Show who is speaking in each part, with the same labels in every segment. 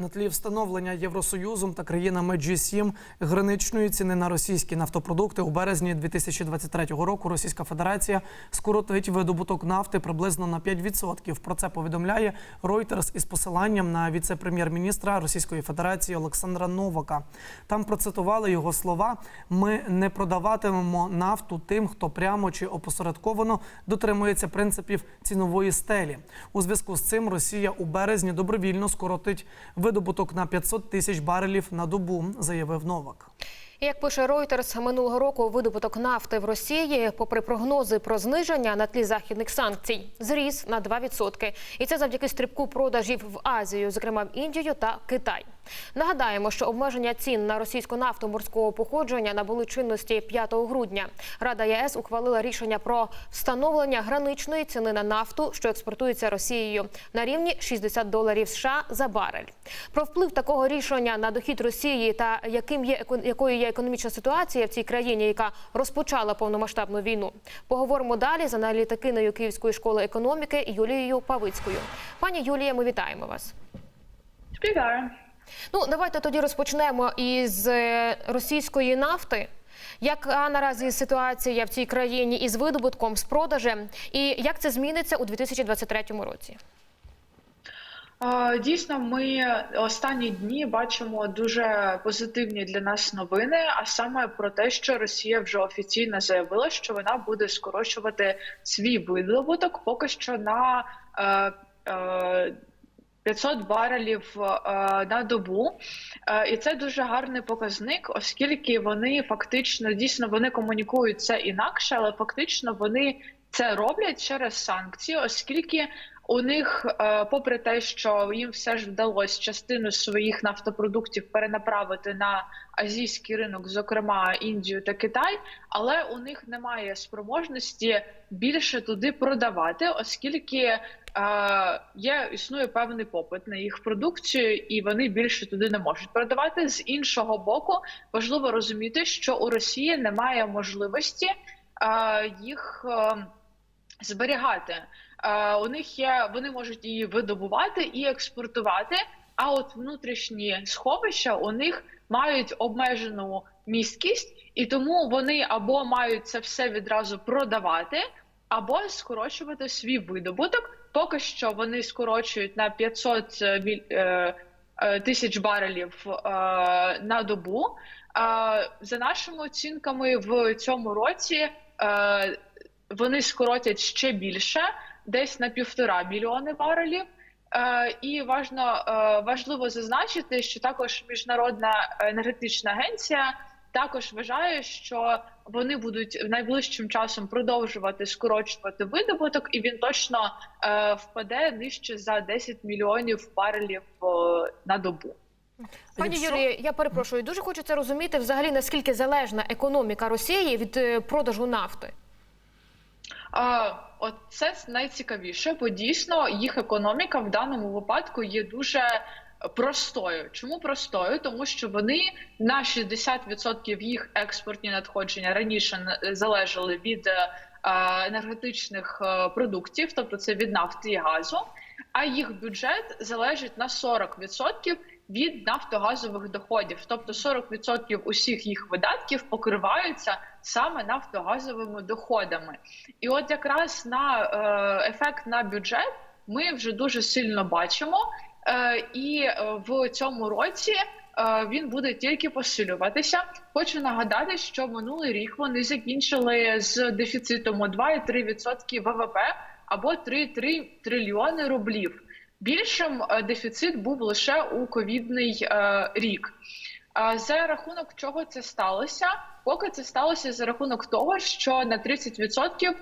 Speaker 1: На тлі встановлення Євросоюзом та країнами G7 граничної ціни на російські нафтопродукти у березні 2023 року Російська Федерація скоротить видобуток нафти приблизно на 5%. Про це повідомляє Reuters із посиланням на віце-прем'єр-міністра Російської Федерації Олександра Новака. Там процитували його слова: ми не продаватимемо нафту тим, хто прямо чи опосередковано дотримується принципів цінової стелі. У зв'язку з цим Росія у березні добровільно скоротить видобуток на 500 тисяч барелів на добу, заявив Новак.
Speaker 2: Як пише Reuters, минулого року видобуток нафти в Росії, попри прогнози про зниження на тлі західних санкцій, зріс на 2%. І це завдяки стрибку продажів в Азію, зокрема в Індію та Китай. Нагадаємо, що обмеження цін на російську нафту морського походження набули чинності 5 грудня. Рада ЄС ухвалила рішення про встановлення граничної ціни на нафту, що експортується Росією, на рівні 60 доларів США за барель. Про вплив такого рішення на дохід Росії та яким є якою є економічна ситуація в цій країні, яка розпочала повномасштабну війну. Поговоримо далі з аналітикиною Київської школи економіки Юлією Павицькою. Пані Юлія, ми вітаємо вас.
Speaker 3: Вітаю.
Speaker 2: Ну, давайте тоді розпочнемо із е, російської нафти. Яка наразі ситуація в цій країні із видобутком, з продажем, і як це зміниться у 2023 році?
Speaker 3: Дійсно, ми останні дні бачимо дуже позитивні для нас новини, а саме про те, що Росія вже офіційно заявила, що вона буде скорочувати свій видобуток поки що на е, е, 500 барелів е, на добу, Е, і це дуже гарний показник, оскільки вони фактично дійсно вони комунікують це інакше, але фактично вони це роблять через санкції, оскільки у них, е, попри те, що їм все ж вдалося частину своїх нафтопродуктів перенаправити на азійський ринок, зокрема Індію та Китай, але у них немає спроможності більше туди продавати, оскільки є існує певний попит на їх продукцію, і вони більше туди не можуть продавати. З іншого боку, важливо розуміти, що у Росії немає можливості їх. е, зберігати. У них є, вони можуть її видобувати і експортувати. А от внутрішні сховища у них мають обмежену місткість, і тому вони або мають це все відразу продавати, або скорочувати свій видобуток. Поки що вони скорочують на 500 міль- е, е, тисяч барелів е, на добу. Е, За нашими оцінками, в цьому році е, вони скоротять ще більше, десь на півтора мільйони барелів. Е, і важно е, важливо зазначити, що також міжнародна енергетична агенція також вважає, що вони будуть найближчим часом продовжувати скорочувати видобуток, і він точно е, впаде нижче за 10 мільйонів барелів е, на добу.
Speaker 2: Пані Юлії, я перепрошую, дуже хочеться розуміти взагалі наскільки залежна економіка Росії від е, продажу нафти.
Speaker 3: А, от це найцікавіше, бо дійсно їх економіка в даному випадку є дуже простою. Чому простою? Тому що вони на 60% їх експортні надходження раніше залежали від е, енергетичних е, продуктів, тобто це від нафти і газу. А їх бюджет залежить на 40% від нафтогазових доходів, тобто 40% усіх їх видатків покриваються саме нафтогазовими доходами. І от якраз на е, ефект на бюджет ми вже дуже сильно бачимо, і е, в цьому році. е, Він буде тільки посилюватися. Хочу нагадати, що минулий рік вони закінчили з дефіцитом у 2,3% ВВП або 3,3 трильйони рублів. Більшим е, дефіцит був лише у ковідний е, рік. За рахунок чого це сталося? Поки це сталося за рахунок того, що на 30% е,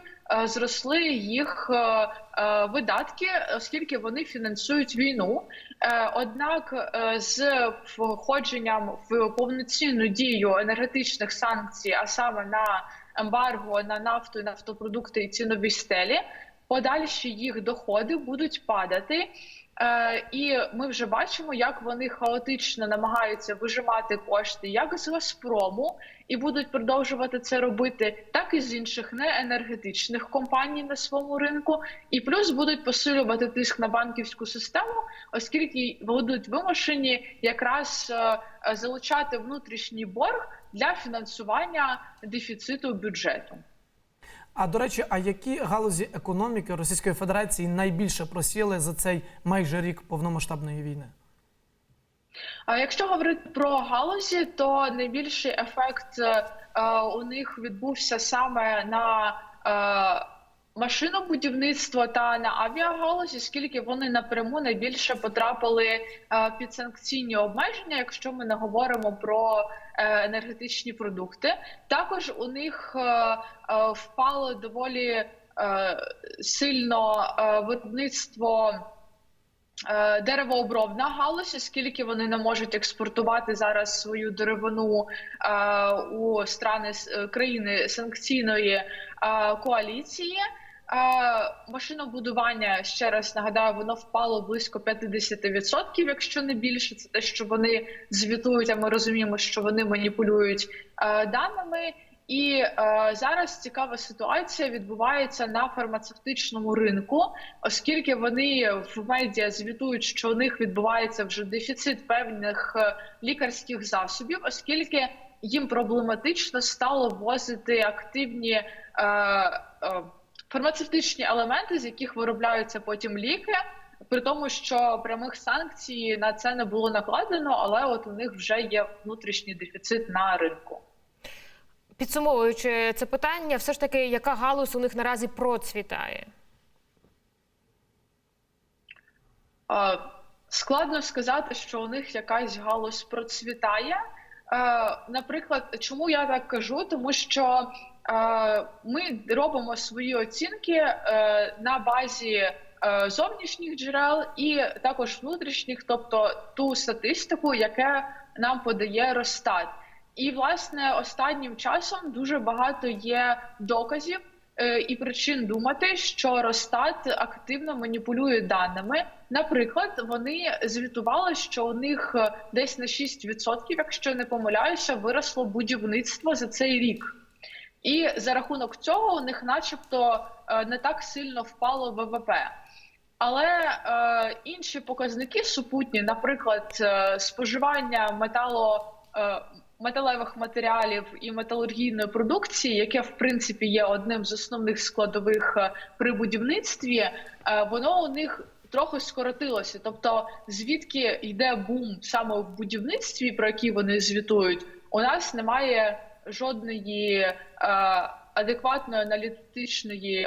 Speaker 3: зросли їх е, е, видатки, оскільки вони фінансують війну. Е, Однак, е, з входженням в повноцінну дію енергетичних санкцій, а саме на ембарго на нафту, нафтопродукти і цінові стелі, подальші їх доходи будуть падати. Е, і ми вже бачимо, як вони хаотично намагаються вижимати кошти як з Газпрому і будуть продовжувати це робити, так і з інших неенергетичних компаній на своєму ринку, і плюс будуть посилювати тиск на банківську систему, оскільки будуть вимушені якраз е, залучати внутрішній борг для фінансування дефіциту бюджету.
Speaker 1: А до речі, а які галузі економіки Російської Федерації найбільше просіли за цей майже рік повномасштабної війни?
Speaker 3: А якщо говорити про галузі, то найбільший ефект е, у них відбувся саме на е, машинобудівництво та на авіагалузі, оскільки вони напряму найбільше потрапили е, під санкційні обмеження, якщо ми не говоримо про е, енергетичні продукти. Також у них е, впало доволі сильно виробництво. Деревообробна галузь, оскільки вони не можуть експортувати зараз свою деревину у страни країни санкційної коаліції. Машинобудування ще раз нагадаю, воно впало близько 50%, якщо не більше. Це те, що вони звітують. А ми розуміємо, що вони маніпулюють е, даними. І е, зараз цікава ситуація відбувається на фармацевтичному ринку, оскільки вони в медіа звітують, що у них відбувається вже дефіцит певних е, лікарських засобів, оскільки їм проблематично стало ввозити активні е, е, фармацевтичні елементи, з яких виробляються потім ліки. При тому, що прямих санкцій на це не було накладено, але от у них вже є внутрішній дефіцит на ринку.
Speaker 2: Підсумовуючи це питання, все ж таки, яка галузь у них наразі процвітає?
Speaker 3: Е, Складно сказати, що у них якась галузь процвітає. Е, Наприклад, чому я так кажу? Тому що ми робимо свої оцінки е, на базі е, зовнішніх джерел і також внутрішніх, тобто ту статистику, яке нам подає Росстат. І власне останнім часом дуже багато є доказів е, і причин думати, що Росстат активно маніпулює даними. Наприклад, вони звітували, що у них десь на 6%, якщо не помиляюся, виросло будівництво за цей рік. І за рахунок цього у них, начебто, е, не так сильно впало ВВП. Але е, інші показники супутні, наприклад, е, споживання метало, е, металевих матеріалів і металургійної продукції, яке в принципі є одним з основних складових е, при будівництві, е, воно у них трохи скоротилося. Тобто, звідки йде бум саме в будівництві, про який вони звітують, у нас немає жодної е, адекватної аналітичної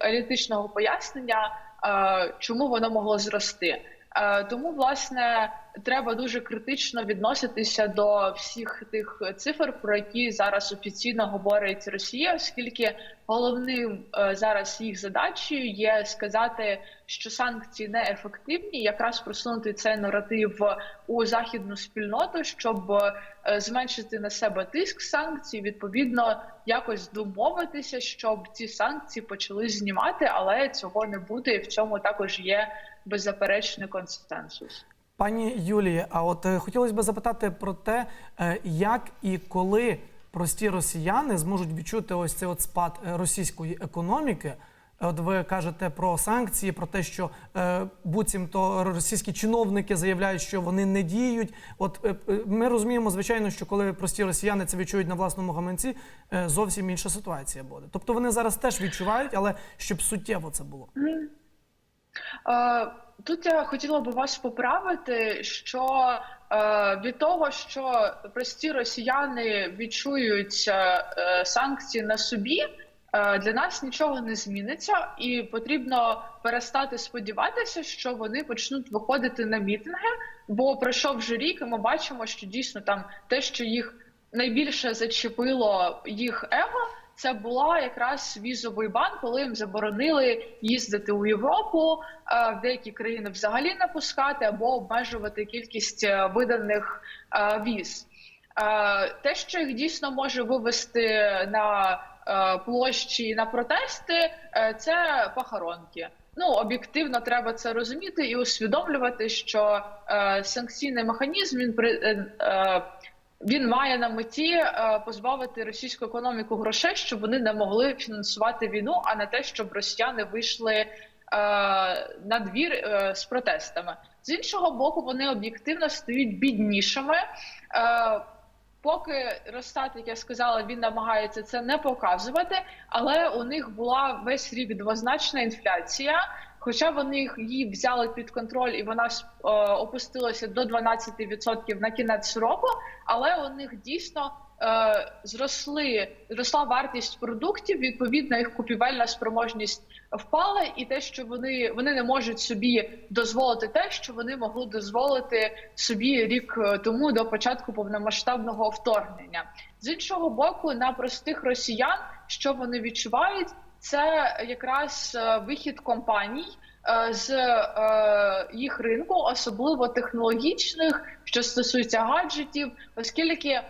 Speaker 3: аналітичного пояснення, е, чому воно могло зрости. Е, Тому, власне, треба дуже критично відноситися до всіх тих цифр, про які зараз офіційно говорить Росія, оскільки головним е, зараз їх задачею є сказати, що санкції неефективні, якраз просунути цей наратив у західну спільноту, щоб е, зменшити на себе тиск санкцій, відповідно якось домовитися, щоб ці санкції почали знімати, але цього не буде, і в цьому також є беззаперечний консенсус.
Speaker 1: Пані Юлії, а от е, хотілося б запитати про те, е, як і коли прості росіяни зможуть відчути ось цей от спад е, російської економіки. От ви кажете про санкції, про те, що е, буцімто російські чиновники заявляють, що вони не діють. От е, ми розуміємо, звичайно, що коли прості росіяни це відчують на власному гаманці, е, зовсім інша ситуація буде. Тобто вони зараз теж відчувають, але щоб суттєво це було.
Speaker 3: Тут я хотіла би вас поправити, що е, від того, що прості росіяни відчують е, е, санкції на собі, е, для нас нічого не зміниться, і потрібно перестати сподіватися, що вони почнуть виходити на мітинги. Бо пройшов вже рік, і ми бачимо, що дійсно там те, що їх найбільше зачепило їх его. Це була якраз візовий бан, коли їм заборонили їздити у Європу, е, в деякі країни взагалі не пускати або обмежувати кількість е, виданих е, віз. Те, що їх дійсно може вивести на площі на протести, це похоронки. ну об'єктивно треба це розуміти і усвідомлювати, що санкційний механізм він при він має на меті е, позбавити російську економіку грошей, щоб вони не могли фінансувати війну, а не те, щоб росіяни вийшли е, на двір е, з протестами. З іншого боку, вони об'єктивно стають біднішими. Поки Росстат, як я сказала, він намагається це не показувати, але у них була весь рік двозначна інфляція. Хоча вони її взяли під контроль і вона е, опустилася до 12% на кінець року, але у них дійсно е, зросли зросла вартість продуктів. Відповідно, їх купівельна спроможність впала, і те, що вони, вони не можуть собі дозволити те, що вони могли дозволити собі рік е, тому до початку повномасштабного вторгнення. З іншого боку, на простих росіян, що вони відчувають, це якраз е, вихід компаній е, з е, їх ринку, особливо технологічних, що стосується гаджетів, оскільки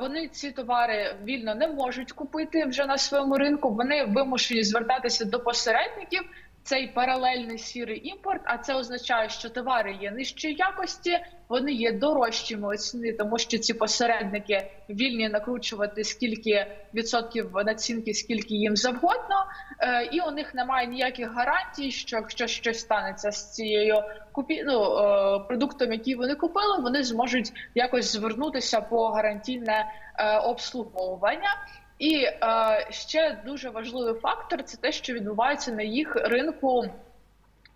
Speaker 3: вони ці товари вільно не можуть купити вже на своєму ринку. Вони вимушені звертатися до посередників. Цей паралельний сірий імпорт, а це означає, що товари є нижчої якості, вони є дорожчими у ціни, тому що ці посередники вільні накручувати скільки відсотків націнки, скільки їм завгодно, е, і у них немає ніяких гарантій, що якщо щось станеться з цією купі... ну, е, продуктом, який вони купили, вони зможуть якось звернутися по гарантійне е, обслуговування. І е, ще дуже важливий фактор це те, що відбувається на їх ринку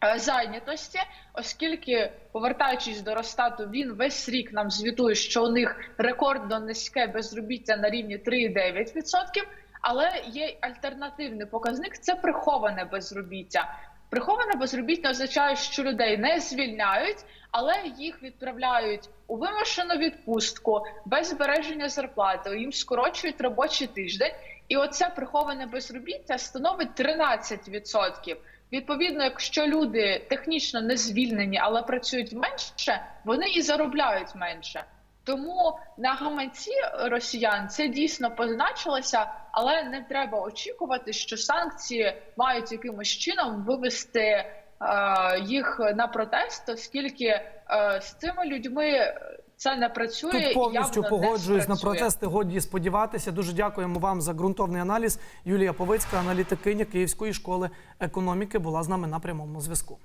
Speaker 3: е, зайнятості, оскільки, повертаючись до Росстату, він весь рік нам звітує, що у них рекордно низьке безробіття на рівні 3,9%, але є альтернативний показник це приховане безробіття. Приховане безробіття означає, що людей не звільняють, але їх відправляють у вимушену відпустку без збереження зарплати. Їм скорочують робочий тиждень, і оце приховане безробіття становить 13%. Відповідно, якщо люди технічно не звільнені, але працюють менше, вони і заробляють менше. Тому на гаманці росіян це дійсно позначилося, але не треба очікувати, що санкції мають якимось чином вивести е, їх на протест, оскільки е, з цими людьми це не працює
Speaker 1: Тут повністю
Speaker 3: явно
Speaker 1: погоджуюсь на протести. Годі сподіватися. Дуже дякуємо вам за ґрунтовний аналіз. Юлія Повицька, аналітикиня Київської школи економіки, була з нами на прямому зв'язку.